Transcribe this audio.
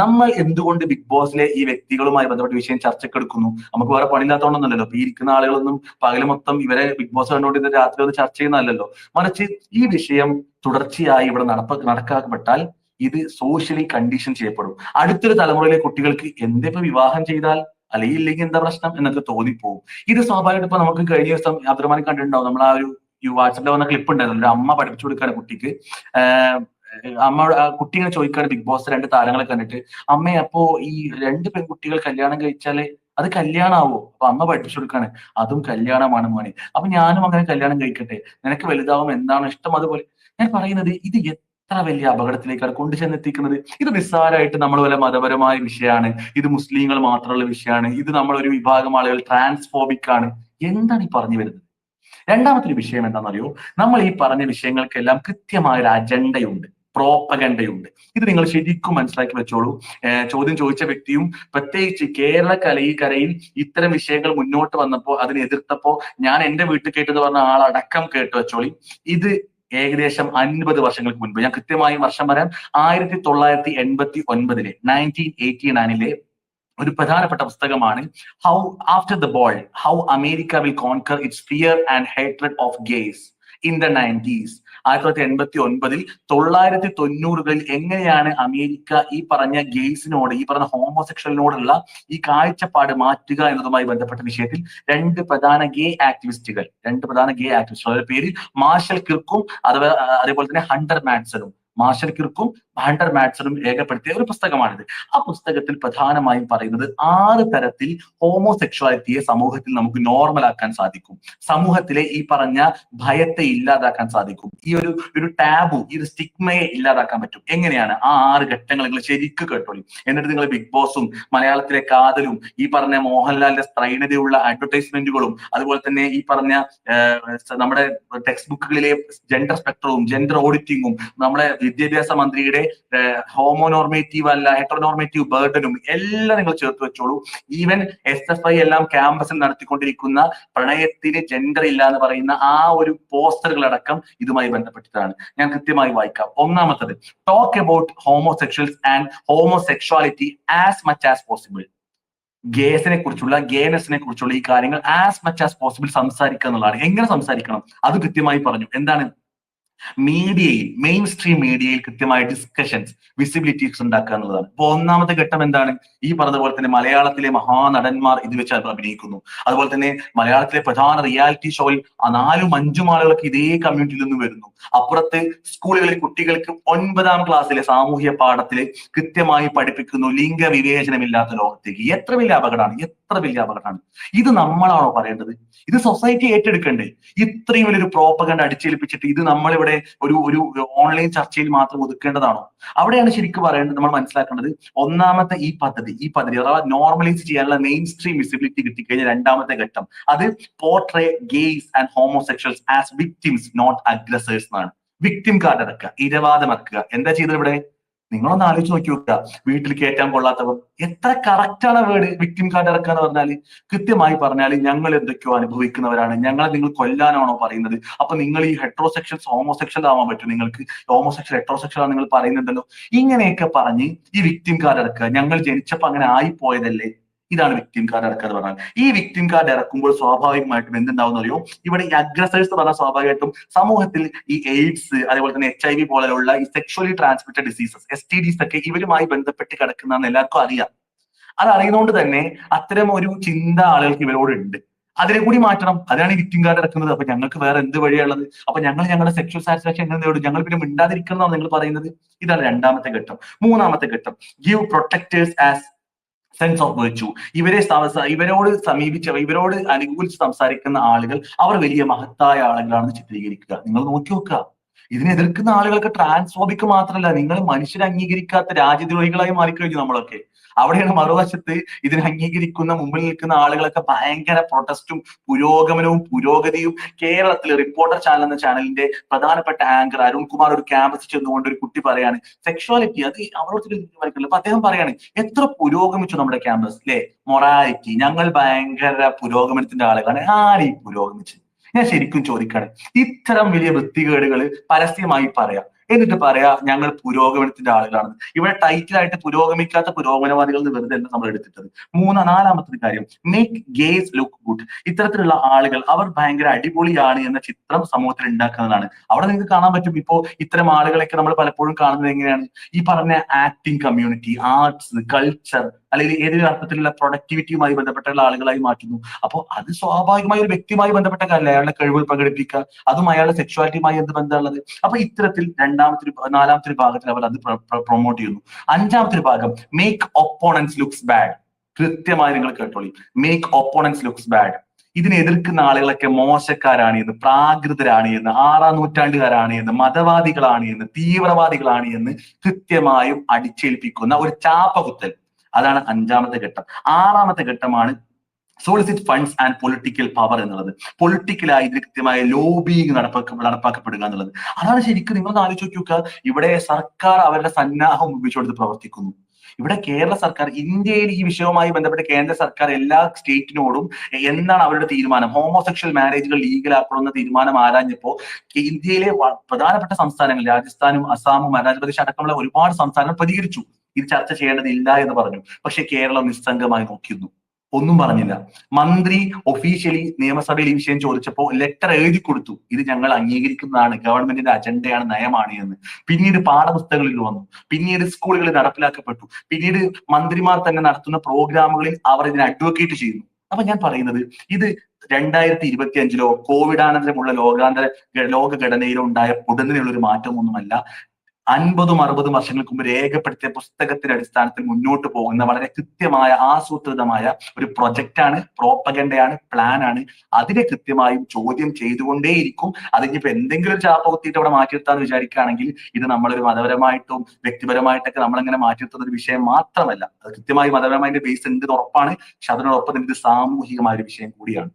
നമ്മൾ എന്തുകൊണ്ട് ബിഗ് ബോസിലെ ഈ വ്യക്തികളുമായി ബന്ധപ്പെട്ട വിഷയം ചർച്ചക്കെടുക്കുന്നു? നമുക്ക് വേറെ പണിയില്ലാത്തതുകൊണ്ടൊന്നല്ലോ ഇപ്പൊ ഈ ഇരിക്കുന്ന ആളുകളൊന്നും പകൽ മൊത്തം ഇവരെ ബിഗ് ബോസ് കണ്ടുകൊണ്ട് രാത്രി ഒന്ന് ചർച്ച ചെയ്യുന്നതല്ലല്ലോ. മറിച്ച് ഈ വിഷയം തുടർച്ചയായി ഇവിടെ നടപ്പ നടക്കാക്കപ്പെട്ടാൽ ഇത് സോഷ്യലി കണ്ടീഷൻ ചെയ്യപ്പെടും. അടുത്തൊരു തലമുറയിലെ കുട്ടികൾക്ക് എന്തിപ്പോ വിവാഹം ചെയ്താൽ അല്ലെങ്കിൽ ഇല്ലെങ്കിൽ എന്താ പ്രശ്നം എന്നൊക്കെ തോന്നിപ്പോവും. ഇത് സ്വാഭാവികമായിട്ട് ഇപ്പൊ നമുക്ക് കഴിഞ്ഞ ദിവസം യാത്രമാനം കണ്ടിട്ടുണ്ടാവും. നമ്മൾ ആ ഒരു വാട്സപ്പിൽ വന്ന ക്ലിപ്പ് ഉണ്ടായിരുന്നു. ഒരു അമ്മ പഠിപ്പിച്ചു കൊടുക്കാണ് കുട്ടിക്ക്. അമ്മ കുട്ടികളെ ചോദിക്കാറ് ബിഗ് ബോസ് രണ്ട് താരങ്ങളെ കണ്ടിട്ട് അമ്മ അപ്പോ ഈ രണ്ട് പെൺകുട്ടികൾ കല്യാണം കഴിച്ചാൽ അത് കല്യാണാവോ? അപ്പൊ അമ്മ പഠിപ്പിച്ചു കൊടുക്കാണ് അതും കല്യാണമാണ് മോനെ. അപ്പൊ ഞാനും അങ്ങനെ കല്യാണം കഴിക്കട്ടെ. നിനക്ക് വലുതാവും എന്താണ് ഇഷ്ടം? അതുപോലെ ഞാൻ പറയുന്നത് ഇത് എത്ര വലിയ അപകടത്തിലേക്കാണ് കൊണ്ടുചെന്നെത്തിക്കുന്നത് ഇത് നിസ്സാരമായിട്ട് നമ്മൾ വല്ല മതപരമായ വിഷയമാണ് ഇത് മുസ്ലിങ്ങൾ മാത്രമുള്ള വിഷയമാണ് ഇത് നമ്മളൊരു വിഭാഗം ആളുകൾ ട്രാൻസ്ഫോബിക് ആണ്. എന്താണ് ഈ പറഞ്ഞു വരുന്നത്? രണ്ടാമത്തെ വിഷയം എന്താണെന്നറിയോ? നമ്മൾ ഈ പറഞ്ഞ വിഷയങ്ങൾക്കെല്ലാം കൃത്യമായ ഒരു അജണ്ടയുണ്ട്. പ്രോപ്പഗണ്ടയുണ്ട് ഇത് നിങ്ങൾ ശരിക്കും മനസ്സിലാക്കി വെച്ചോളൂ. ചോദ്യം ചോദിച്ച വ്യക്തിയും പ്രത്യേകിച്ച് കേരള കലയിക്കരയിൽ ഇത്തരം വിഷയങ്ങൾ മുന്നോട്ട് വന്നപ്പോൾ അതിനെ എതിർത്തപ്പോ ഞാൻ എന്റെ വീട്ടിൽ കേട്ടെന്ന് പറഞ്ഞ ആളടക്കം കേട്ട് വെച്ചോളി. ഇത് ഏകദേശം അൻപത് വർഷങ്ങൾക്ക് മുൻപ്. ഞാൻ കൃത്യമായി വർഷം വരാൻ ആയിരത്തി തൊള്ളായിരത്തി എൺപത്തി ഒൻപതിലെ നയന്റീൻ എയ്റ്റി നയനിലെ ഒരു പ്രധാനപ്പെട്ട പുസ്തകമാണ് how after the ball how America will conquer its fear and hatred of gays in the nineties ആയിരത്തി തൊള്ളായിരത്തി എൺപത്തി ഒൻപതിൽ തൊള്ളായിരത്തി തൊണ്ണൂറുകളിൽ എങ്ങനെയാണ് അമേരിക്ക ഈ പറഞ്ഞ ഗെയ്സിനോട് ഈ പറഞ്ഞ ഹോമോസെക്ഷലിനോടുള്ള ഈ കാഴ്ചപ്പാട് മാറ്റുക എന്നതുമായി ബന്ധപ്പെട്ട വിഷയത്തിൽ രണ്ട് പ്രധാന ഗേ ആക്ടിവിസ്റ്റുകൾ രണ്ട് പ്രധാന ഗേ ആക്ടിവിസ്റ്റുകളുടെ പേരിൽ മാർഷൽ കിർക്കും അതുപോലെ അതേപോലെ തന്നെ ഹണ്ടർ മാൻസണും. മാർഷൽ കിർക്കും ഹണ്ടർ മാറ്റ്സണും രേഖപ്പെടുത്തിയ ഒരു പുസ്തകമാണിത്. ആ പുസ്തകത്തിൽ പ്രധാനമായും പറയുന്നത് ആറ് തരത്തിൽ ഹോമോസെക്ഷുവാലിറ്റിയെ സമൂഹത്തിൽ നമുക്ക് നോർമൽ ആക്കാൻ സാധിക്കും. സമൂഹത്തിലെ ഈ പറഞ്ഞ ഭയത്തെ ഇല്ലാതാക്കാൻ സാധിക്കും. ഈ ഒരു ഒരു ടാബു ഈ ഒരു സ്റ്റിഗ്മയെ ഇല്ലാതാക്കാൻ പറ്റും. എങ്ങനെയാണ്? ആ ആറ് ഘട്ടങ്ങൾ നിങ്ങൾ ശരിക്ക് കേട്ടോളി. എന്നിട്ട് നിങ്ങൾ ബിഗ് ബോസും മലയാളത്തിലെ കാതലും ഈ പറഞ്ഞ മോഹൻലാലിന്റെ സ്ത്രൈണതയുള്ള അഡ്വർടൈസ്മെന്റുകളും അതുപോലെ തന്നെ ഈ പറഞ്ഞ നമ്മുടെ ടെക്സ്റ്റ് ബുക്കുകളിലെ ജെൻഡർ സ്പെക്ട്രവും ജെൻഡർ ഓഡിറ്റിങ്ങും നമ്മുടെ വിദ്യാഭ്യാസ മന്ത്രിയുടെ ഹോമോനോർമേറ്റീവ് അല്ല ഹെട്രോനോർമേറ്റീവ് ബേർഡനും എല്ലാം നിങ്ങൾ ചേർത്ത് വെച്ചോളൂ. ഈവൻ എസ് എഫ് ഐ എല്ലാം ക്യാമ്പസിൽ നടത്തിക്കൊണ്ടിരിക്കുന്ന പ്രണയത്തിന് ജെൻഡർ ഇല്ല എന്ന് പറയുന്ന ആ ഒരു പോസ്റ്ററുകളടക്കം ഇതുമായി ബന്ധപ്പെട്ടിട്ടാണ്. ഞാൻ കൃത്യമായി വായിക്കാം. ഒന്നാമത്തത് talk about homosexuals and homosexuality as much as possible ഗേസിനെ കുറിച്ചുള്ള ഗേനസിനെ കുറിച്ചുള്ള ഈ കാര്യങ്ങൾ ആസ് മച്ച് ആസ് പോസിബിൾ സംസാരിക്കുക എന്നുള്ളതാണ്. എങ്ങനെ സംസാരിക്കണം? അത് കൃത്യമായി പറഞ്ഞു. എന്താണ്? മീഡിയയിൽ മെയിൻ സ്ട്രീം മീഡിയയിൽ കൃത്യമായ ഡിസ്കഷൻസ് വിസിബിലിറ്റീസ് ഉണ്ടാക്കുക എന്നുള്ളതാണ്. ഇപ്പൊ ഒന്നാമത്തെ ഘട്ടം എന്താണ്? ഈ പറഞ്ഞ പോലെ തന്നെ മലയാളത്തിലെ മഹാനടന്മാർ ഇത് വെച്ച് അഭിനയിക്കുന്നു. അതുപോലെ തന്നെ മലയാളത്തിലെ പ്രധാന റിയാലിറ്റി ഷോയിൽ നാലും അഞ്ചും ആളുകളൊക്കെ ഇതേ കമ്മ്യൂണിറ്റിയിൽ നിന്ന് വരുന്നു. അപ്പുറത്ത് സ്കൂളുകളിൽ കുട്ടികൾക്ക് ഒൻപതാം ക്ലാസ്സിലെ സാമൂഹ്യ പാഠത്തിൽ കൃത്യമായി പഠിപ്പിക്കുന്നു ലിംഗ വിവേചനമില്ലാത്ത ലോകത്തേക്ക്. എത്ര വലിയ അപകടമാണ്. എത്ര വലിയ അപകടമാണ്. ഇത് നമ്മളാണോ പറയേണ്ടത്? ഇത് സൊസൈറ്റി ഏറ്റെടുക്കണ്ടേ? ഇത്രയും വലിയൊരു പ്രോപ്പകണ്ട് അടിച്ചേൽപ്പിച്ചിട്ട് ഇത് നമ്മളിവിടെ ഒരു ഒരു ഓൺലൈൻ ചർച്ചയിൽ മാത്രം ഒതുക്കേണ്ടതാണോ? അവിടെയാണ് ശരിക്കും പറയേണ്ടത് നമ്മൾ മനസ്സിലാക്കേണ്ടത് ഒന്നാമത്തെ ഈ പദ്ധതി ഈ പദ്ധതി അഥവാ നോർമലൈസ് ചെയ്യാനുള്ള മെയിൻ സ്ട്രീം വിസിബിലിറ്റി കിട്ടിക്കഴിഞ്ഞ രണ്ടാമത്തെ ഘട്ടം അത് portray gays and homosexuals as victims not aggressors എന്നാണ്. വിക്ടിം കാർഡ് ഇറക്കുക ഇരവാദമാക്കുക എന്താ ചെയ്തത് ഇവിടെ? നിങ്ങളൊന്ന് ആലോചിച്ച് നോക്കി നോക്കുക വീട്ടിൽ കയറ്റാൻ കൊള്ളാത്തവർ എത്ര കറക്റ്റാണ് വേർഡ് വിക്ടിം കാർഡ് ഇറക്കുക എന്ന് പറഞ്ഞാൽ കൃത്യമായി പറഞ്ഞാൽ ഞങ്ങൾ എന്തൊക്കെയോ അനുഭവിക്കുന്നവരാണ്. ഞങ്ങളെ നിങ്ങൾ കൊല്ലാനാണോ പറയുന്നത്? അപ്പൊ നിങ്ങൾ ഈ ഹെട്രോസെക്ഷൽസ് ഹോമോസെക്ഷൽ ആവാൻ പറ്റും. നിങ്ങൾക്ക് ഹോമോസെക്ഷൽ ഹെട്രോസെക്ഷൽ ആണ് നിങ്ങൾ പറയുന്നുണ്ടല്ലോ. ഇങ്ങനെയൊക്കെ പറഞ്ഞ് ഈ വിക്ടിം കാർഡ് ഇറക്കുക. ഞങ്ങൾ ജനിച്ചപ്പോ അങ്ങനെ ആയിപ്പോയതല്ലേ? ഇതാണ് വിക്ടിം കാർഡ് ഇറക്കുക എന്ന് പറഞ്ഞാൽ. ഈ വിക്ടിം കാർഡ് ഇറക്കുമ്പോൾ സ്വാഭാവികമായിട്ടും എന്തുണ്ടാവും അറിയോ? ഇവിടെ ഈ അഗ്രസേഴ്സ് പറഞ്ഞാൽ സ്വാഭാവികമായിട്ടും സമൂഹത്തിൽ ഈ എയ്ഡ്സ് അതേപോലെ തന്നെ എച്ച് ഐ വി പോലെയുള്ള ഈ sexually transmitted diseases S T Ds ഒക്കെ ഇവരുമായി ബന്ധപ്പെട്ട് കിടക്കുന്നതെന്ന് എല്ലാവർക്കും അറിയാം. അത് അറിയുന്നതുകൊണ്ട് തന്നെ അത്തരം ഒരു ചിന്ത ആളുകൾക്ക് ഇവരോട് ഉണ്ട്. അതിനെ കൂടി മാറ്റണം. അതിനാണ് ഈ വിക്ടിം കാർഡ് ഇറക്കുന്നത് അപ്പൊ ഞങ്ങൾക്ക് വേറെ എന്ത് വഴിയുള്ളത് അപ്പൊ ഞങ്ങൾ ഞങ്ങളുടെ സെക്ഷൽ സാറ്റിസ്ഫാക്ഷൻ എങ്ങനെ നേടും? ഞങ്ങൾ പിന്നെ മിണ്ടാതിരിക്കണം നിങ്ങൾ പറയുന്നത്. ഇതാണ് രണ്ടാമത്തെ ഘട്ടം. മൂന്നാമത്തെ ഘട്ടം. Give protectors as sense of വെച്ചു ഇവരെ ഇവരോട് സമീപിച്ച ഇവരോട് അനുകൂലിച്ച് സംസാരിക്കുന്ന ആളുകൾ അവർ വലിയ മഹത്തായ ആളുകളാണെന്ന് ചിത്രീകരിക്കുക. നിങ്ങൾ നോക്കി നോക്കുക. ഇതിനെ എതിർക്കുന്ന ആളുകൾക്ക് ട്രാൻസ്ഫോബിക്ക് മാത്രമല്ല നിങ്ങൾ മനുഷ്യരെ അംഗീകരിക്കാത്ത രാജ്യദ്രോഹികളായി മാറിക്കഴിഞ്ഞു നമ്മളൊക്കെ. അവിടെയാണ് മറുവശത്ത് ഇതിനെ അംഗീകരിക്കുന്ന മുമ്പിൽ നിൽക്കുന്ന ആളുകളൊക്കെ ഭയങ്കര പ്രൊട്ടസ്റ്റും പുരോഗമനവും പുരോഗതിയും. കേരളത്തിൽ റിപ്പോർട്ടർ ചാനൽ എന്ന ചാനലിന്റെ പ്രധാനപ്പെട്ട ആങ്കർ അരുൺകുമാർ ഒരു ക്യാമ്പസിൽ ചെന്നുകൊണ്ട് ഒരു കുട്ടി പറയാണ് സെക്ഷുവാലിറ്റി അത് അവരോട് അപ്പൊ അദ്ദേഹം പറയാണ് എത്ര പുരോഗമിച്ചു നമ്മുടെ ക്യാമ്പസ് അല്ലെ മൊറാലിറ്റി ഞങ്ങൾ ഭയങ്കര പുരോഗമനത്തിന്റെ ആളുകളാണ്. ആരെയും പുരോഗമിച്ചു ഞാൻ ശരിക്കും ചോദിക്കാണ്. ഇത്തരം വലിയ വൃത്തികേടുകൾ പരസ്യമായി പറയാം. എന്നിട്ട് പറയാ ഞങ്ങൾ പുരോഗമനത്തിന്റെ ആളുകളാണ്. ഇവിടെ ടൈറ്റിലായിട്ട് പുരോഗമിക്കാത്ത പുരോഗമനവാദികൾ എന്ന് വെറുതെ അല്ല നമ്മൾ എടുത്തിട്ടത്. മൂന്ന് നാലാമത്തെ കാര്യം മേക്ക് ഗേസ് ലുക്ക് ഗുഡ് ഇത്തരത്തിലുള്ള ആളുകൾ അവർ ഭയങ്കര അടിപൊളിയാണ് എന്ന ചിത്രം സമൂഹത്തിൽ ഉണ്ടാക്കുന്നതാണ്. അവിടെ നിങ്ങൾക്ക് കാണാൻ പറ്റും ഇപ്പോ ഇത്തരം ആളുകളൊക്കെ നമ്മൾ പലപ്പോഴും കാണുന്നത് എങ്ങനെയാണ്? ഈ പറഞ്ഞ ആക്ടിംഗ് കമ്മ്യൂണിറ്റി ആർട്സ് കൾച്ചർ അല്ലെങ്കിൽ ഏതെങ്കിലും അർത്ഥത്തിലുള്ള പ്രൊഡക്ടിവിറ്റിയുമായി ബന്ധപ്പെട്ടുള്ള ആളുകളായി മാറ്റുന്നു. അപ്പോൾ അത് സ്വാഭാവികമായി ഒരു വ്യക്തിയുമായി ബന്ധപ്പെട്ട കാര്യമല്ല? അയാളുടെ കഴിവുകൾ പ്രകടിപ്പിക്കുക അതും അയാളുടെ സെക്ഷുവാലിറ്റിയുമായി എന്ത് ബന്ധമുള്ളത്? അപ്പൊ ഇത്തരത്തിൽ രണ്ടാമത്തെ നാലാമത്തെ ഒരു ഭാഗത്തിൽ അവർ അത് പ്രൊമോട്ട് ചെയ്യുന്നു. അഞ്ചാമത്തെ ഒരു ഭാഗം മേക്ക് ഒപ്പോണൻസ് ലുക്സ് ബാഡ് കൃത്യമായി നിങ്ങൾ കേട്ടോളി. മേക്ക് ഒപ്പോണൻസ് ലുക്സ് ബാഡ് ഇതിനെ എതിർക്കുന്ന ആളുകളൊക്കെ മോശക്കാരാണ് എന്ന് പ്രാകൃതരാണ് എന്ന് ആറാം നൂറ്റാണ്ടുകാരാണ് എന്ന് മതവാദികളാണ് എന്ന് തീവ്രവാദികളാണ് എന്ന് കൃത്യമായും അടിച്ചേൽപ്പിക്കുന്ന ഒരു ചാപ്പകുത്തൽ അതാണ് അഞ്ചാമത്തെ ഘട്ടം. ആറാമത്തെ ഘട്ടമാണ് solicit funds and political power എന്നുള്ളത്. പൊളിറ്റിക്കലായി ഇതിന് കൃത്യമായ ലോബിങ് നടപ്പാക്ക നടപ്പാക്കപ്പെടുക എന്നുള്ളത്. അതാണ് ശരിക്കും നിങ്ങൾ ആലോചിച്ച് നോക്കുക ഇവിടെ സർക്കാർ അവരുടെ സന്നാഹം ഉപയോഗിച്ചുകൊണ്ട് പ്രവർത്തിക്കുന്നു. ഇവിടെ കേരള സർക്കാർ ഇന്ത്യയിൽ ഈ വിഷയവുമായി ബന്ധപ്പെട്ട് കേന്ദ്ര സർക്കാർ എല്ലാ സ്റ്റേറ്റിനോടും എന്താണ് അവരുടെ തീരുമാനം? ഹോമോസെക്ഷൽ മാരേജുകൾ ലീഗലാക്കണമെന്ന തീരുമാനം ആരാഞ്ഞപ്പോ ഇന്ത്യയിലെ പ്രധാനപ്പെട്ട സംസ്ഥാനങ്ങൾ രാജസ്ഥാനും അസാമും അരുണാചൽ അടക്കമുള്ള ഒരുപാട് സംസ്ഥാനങ്ങൾ പ്രതികരിച്ചു. ഇത് ചർച്ച ചെയ്യേണ്ടതില്ല എന്ന് പറഞ്ഞു. പക്ഷെ കേരളം നിസ്സംഗമായി നോക്കിയിരുന്നു. ഒന്നും പറഞ്ഞില്ല. മന്ത്രി ഒഫീഷ്യലി നിയമസഭയിൽ ഈ വിഷയം ചോദിച്ചപ്പോൾ ലെറ്റർ എഴുതി കൊടുത്തു. ഇത് ഞങ്ങൾ അംഗീകരിക്കുന്നതാണ്. ഗവൺമെന്റിന്റെ അജണ്ടയാണ് നയമാണ് എന്ന്. പിന്നീട് പാഠപുസ്തകങ്ങളിൽ വന്നു. പിന്നീട് സ്കൂളുകളിൽ നടപ്പിലാക്കപ്പെട്ടു. പിന്നീട് മന്ത്രിമാർ തന്നെ നടത്തുന്ന പ്രോഗ്രാമുകളിൽ അവർ ഇതിനെ അഡ്വക്കേറ്റ് ചെയ്യുന്നു. അപ്പൊ ഞാൻ പറയുന്നത് ഇത് രണ്ടായിരത്തി ഇരുപത്തി അഞ്ചിലോ കോവിഡാനന്തരമുള്ള ലോകാന്തര ലോകഘടനയിലോ ഉണ്ടായ ഉടനെയുള്ള ഒരു മാറ്റമൊന്നുമല്ല. അൻപതും അറുപതും വർഷങ്ങൾക്ക് മുമ്പ് രേഖപ്പെടുത്തിയ പുസ്തകത്തിന്റെ അടിസ്ഥാനത്തിൽ മുന്നോട്ട് പോകുന്ന വളരെ കൃത്യമായ ആസൂത്രിതമായ ഒരു പ്രൊജക്റ്റാണ് പ്രോപ്പഗൻഡയാണ് പ്ലാനാണ്. അതിനെ കൃത്യമായും ചോദ്യം ചെയ്തുകൊണ്ടേയിരിക്കും. അതിനിപ്പോ എന്തെങ്കിലും ഒരു ചാപ്പ കുത്തിയിട്ട് അവിടെ മാറ്റിയെടുത്താന്ന് വിചാരിക്കുകയാണെങ്കിൽ ഇത് നമ്മളൊരു മതപരമായിട്ടും വ്യക്തിപരമായിട്ടൊക്കെ നമ്മളങ്ങനെ മാറ്റിയെടുത്തുന്ന ഒരു വിഷയം മാത്രമല്ല. അത് കൃത്യമായി മതപരമായ ബേസ് ഉണ്ട് ഉറപ്പാണ്. പക്ഷെ അതിനോടൊപ്പം ഇത് സാമൂഹികമായ ഒരു വിഷയം കൂടിയാണ്.